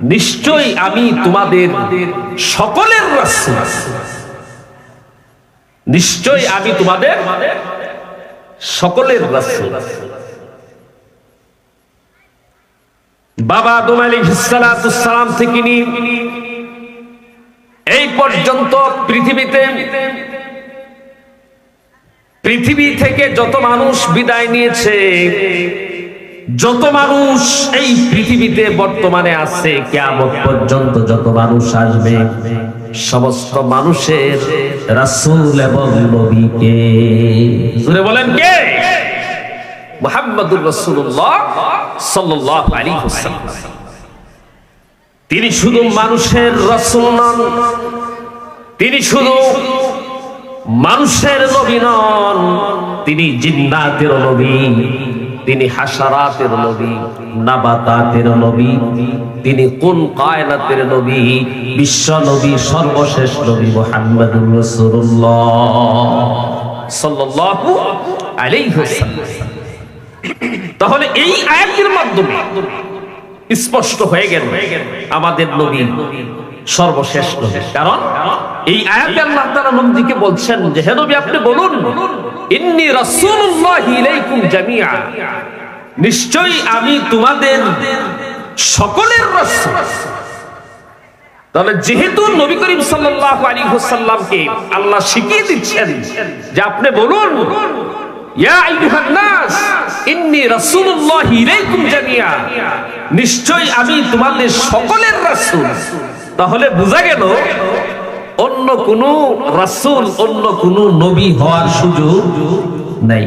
নিশ্চয়ই আমি তোমাদের সকলের রাসূল। নিশ্চয়ই আমি তোমাদের সকলের রাসূল। বাবা আদম সালাম থেকে নিয়ে এই পর্যন্ত পৃথিবীতে পৃথিবী থেকে যত মানুষ বিদায় নিয়েছে যত মানুষ এই পৃথিবীতে বর্তমানে আছে কেমন পর্যন্ত যত মানুষ আসবে, সমস্ত মানুষের রাসূল এবং নবীকে। জোরে বলেন কে? মুহাম্মদুর রাসূলুল্লাহ সাল্লাল্লাহু আলাইহি ওয়াসাল্লাম। তিনি শুধু মানুষের রাসূল নন, তিনি শুধু মানুষের নবী নন, তিনি জিন্নাতের নবী। তিনি হাসারাতের নবী, নাবাতাতের নবী, তিনি কোন কায়নাতের নবী, বিশ্ব নবী, সর্বশেষ নবী মুহাম্মদুর রাসূলুল্লাহ সাল্লাল্লাহু আলাইহি ওয়াসাল্লাম। তাহলে এই আয়াতের মাধ্যমে স্পষ্ট হয়ে গেল আমাদের নবী সর্বশেষ নবী। কারণ এই আয়াতে আল্লাহ তাআলা নবীকে বলছেন যে, হে নবী, আপনি বলুন, ইন্নি রাসূলুল্লাহি ইলাইকুম জামিআ। নিশ্চয়ই আমি তোমাদের সকলের রাসূল। তাহলে যেহেতু নবী করিম সাল্লাল্লাহু আলাইহি ওয়াসাল্লামকে আল্লাহ শিখিয়ে দিচ্ছেন যে, আপনি বলুন, ইয়া আইয়ুহান নাস ইন্নী রাসূলুল্লাহি ইলাইকুম জামিআ। নিশ্চয়ই আমি তোমাদের সকলের রাসূল। তাহলে বোঝা গেল অন্য কোন রাসূল, অন্য কোন নবী হওয়ার সুযোগ নাই।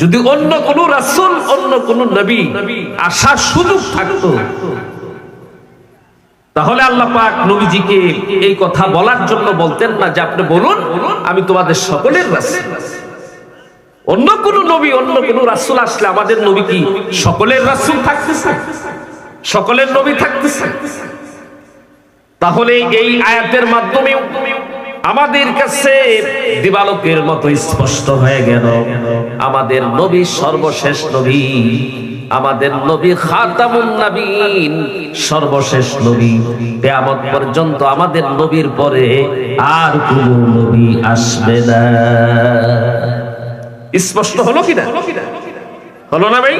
যদি অন্য কোন রাসূল, অন্য কোন নবী আসার সুযোগ থাকতো, তাহলে আল্লাহ পাক নবীজিকে এই কথা বলার জন্য বলতেন না, যে আপনি বলুন, আমি তোমাদের সকলের রাসূল। অন্য কোন নবী, অন্য কোন রাসুল আসলে আমাদের নবী কি সকলের রাসূল থাকতেছে সকলের নবী থাকতেছে তাহলে এই আয়াতের মাধ্যমে আমাদের কাছে দিবালকের মতো স্পষ্ট হয়ে গেল। আমাদের নবী সর্বশেষ নবী, আমাদের নবী খাতামুন নবীন সর্বশেষ নবী। কিয়ামত পর্যন্ত আমাদের নবীর পরে আর কোন নবী আসবে না। স্পষ্ট হলো কিনা? হলো না ভাই?